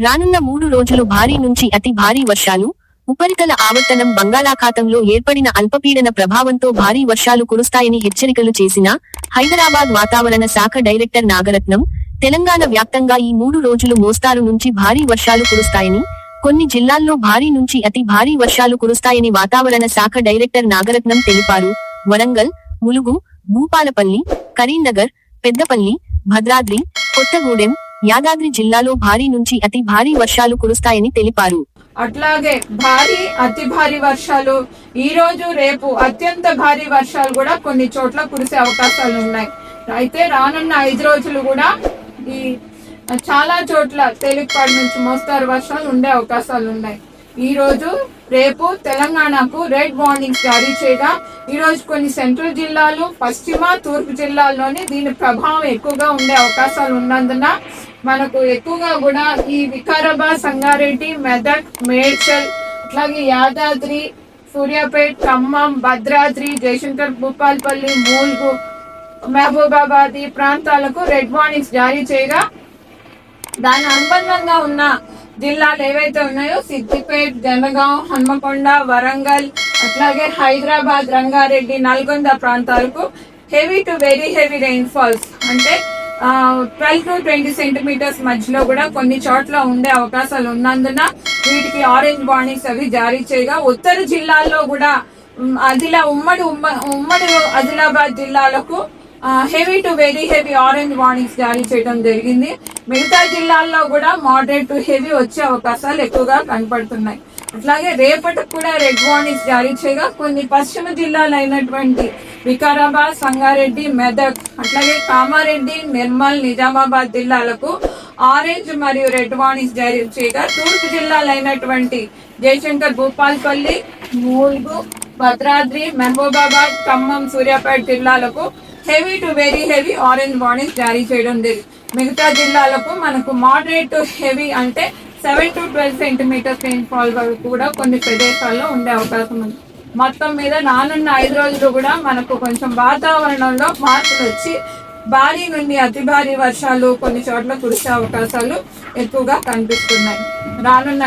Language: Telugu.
రానున్న మూడు రోజులు భారీ నుంచి అతి భారీ వర్షాలు ఉపరితల ఆవర్తనం బంగాళాఖాతంలో ఏర్పడిన అల్పపీడన ప్రభావంతో భారీ వర్షాలు కురుస్తాయని హెచ్చరికలు చేసిన హైదరాబాద్ వాతావరణ శాఖ డైరెక్టర్ నాగరత్నం తెలంగాణ వ్యాప్తంగా ఈ మూడు రోజులు మోస్తారు నుంచి భారీ వర్షాలు కురుస్తాయని కొన్ని జిల్లాల్లో భారీ నుంచి అతి భారీ వర్షాలు కురుస్తాయని వాతావరణ శాఖ డైరెక్టర్ నాగరత్నం తెలిపారు. వరంగల్ ములుగు భూపాలపల్లి కరీంనగర్ పెద్దపల్లి భద్రాద్రి కొత్తగూడెం యాదాద్రి జిల్లాలో భారీ నుంచి అతి భారీ వర్షాలు కురుస్తాయని తెలిపారు. అట్లాగే భారీ అతి భారీ వర్షాలు ఈ రోజు రేపు అత్యంత భారీ వర్షాలు కూడా కొన్ని చోట్ల కురిసే అవకాశాలు ఉన్నాయి. అయితే రానున్న ఐదు రోజులు కూడా ఈ చాలా చోట్ల తేలికపాటి నుంచి మోస్తారు వర్షాలు ఉండే అవకాశాలు ఉన్నాయి. ఈ రోజు రేపు తెలంగాణకు రెడ్ వార్నింగ్ జారీ చేయగా ఈ రోజు కొన్ని సెంట్రల్ జిల్లాలు పశ్చిమ తూర్పు జిల్లాల్లోని దీని ప్రభావం ఎక్కువగా ఉండే అవకాశాలు ఉన్నందున మనకు ఎక్కువగా కూడా ఈ వికారాబాద్ సంగారెడ్డి మెదక్ మేడ్చల్ అట్లాగే యాదాద్రి సూర్యాపేట్ ఖమ్మం భద్రాద్రి జయశంకర్ భూపాల్పల్లి మూల్గు మహబూబాబాద్ ఈ ప్రాంతాలకు రెడ్ వార్నింగ్స్ జారీ చేయగా దాని అనుబంధంగా ఉన్న జిల్లాలు ఏవైతే ఉన్నాయో సిద్దిపేట్ జనగాం హన్మకొండ వరంగల్ అట్లాగే హైదరాబాద్ రంగారెడ్డి నల్గొండ ప్రాంతాలకు heavy to very heavy rainfalls అంటే ట్వెల్వ్ టు ట్వంటీ సెంటీమీటర్స్ మధ్యలో కూడా కొన్ని చోట్ల ఉండే అవకాశాలు ఉన్నందున వీటికి ఆరెంజ్ వార్నింగ్స్ అవి జారీ చేయగా ఉత్తర జిల్లాల్లో కూడా ఉమ్, ఆదిలా ఉమ్మడి ఉమ్మ- ఉమ్మడి ఆదిలాబాద్ జిల్లాలకు heavy to very heavy orange warnings జారీ చేయడం జరిగింది. మిగతా జిల్లాల్లో కూడా మోడరేట్ టు హెవీ వచ్చే అవకాశాలు ఎక్కువగా కనపడుతున్నాయి. అట్లాగే రేపటికి కూడా రెడ్ వార్నింగ్స్ జారీ చేయగా కొన్ని పశ్చిమ జిల్లాలు అయినటువంటి వికారాబాద్ సంగారెడ్డి మెదక్ అట్లాగే కామారెడ్డి నిర్మల్ నిజామాబాద్ జిల్లాలకు ఆరెంజ్ మరియు రెడ్ వార్నింగ్స్ జారీ చేయగా తూర్పు జిల్లాలైనటువంటి జయశంకర్ భూపాల్పల్లి మూల్గు భద్రాద్రి మహబూబాబాద్ ఖమ్మం సూర్యాపేట జిల్లాలకు heavy to very heavy orange warnings జారీ చేయడం జరిగింది మిగతా జిల్లాలకు మనకు మోడరేట్ టు హెవీ అంటే seven to twelve centimetres rainfall వరకు కూడా కొన్ని ప్రదేశాల్లో ఉండే అవకాశం ఉంది. మొత్తం మీద రానున్న ఐదు రోజులు కూడా మనకు కొంచెం వాతావరణంలో మార్పులు వచ్చి భారీ నుండి అతి భారీ వర్షాలు కొన్ని చోట్ల కురిసే అవకాశాలు ఎక్కువగా కనిపిస్తున్నాయి. రానున్న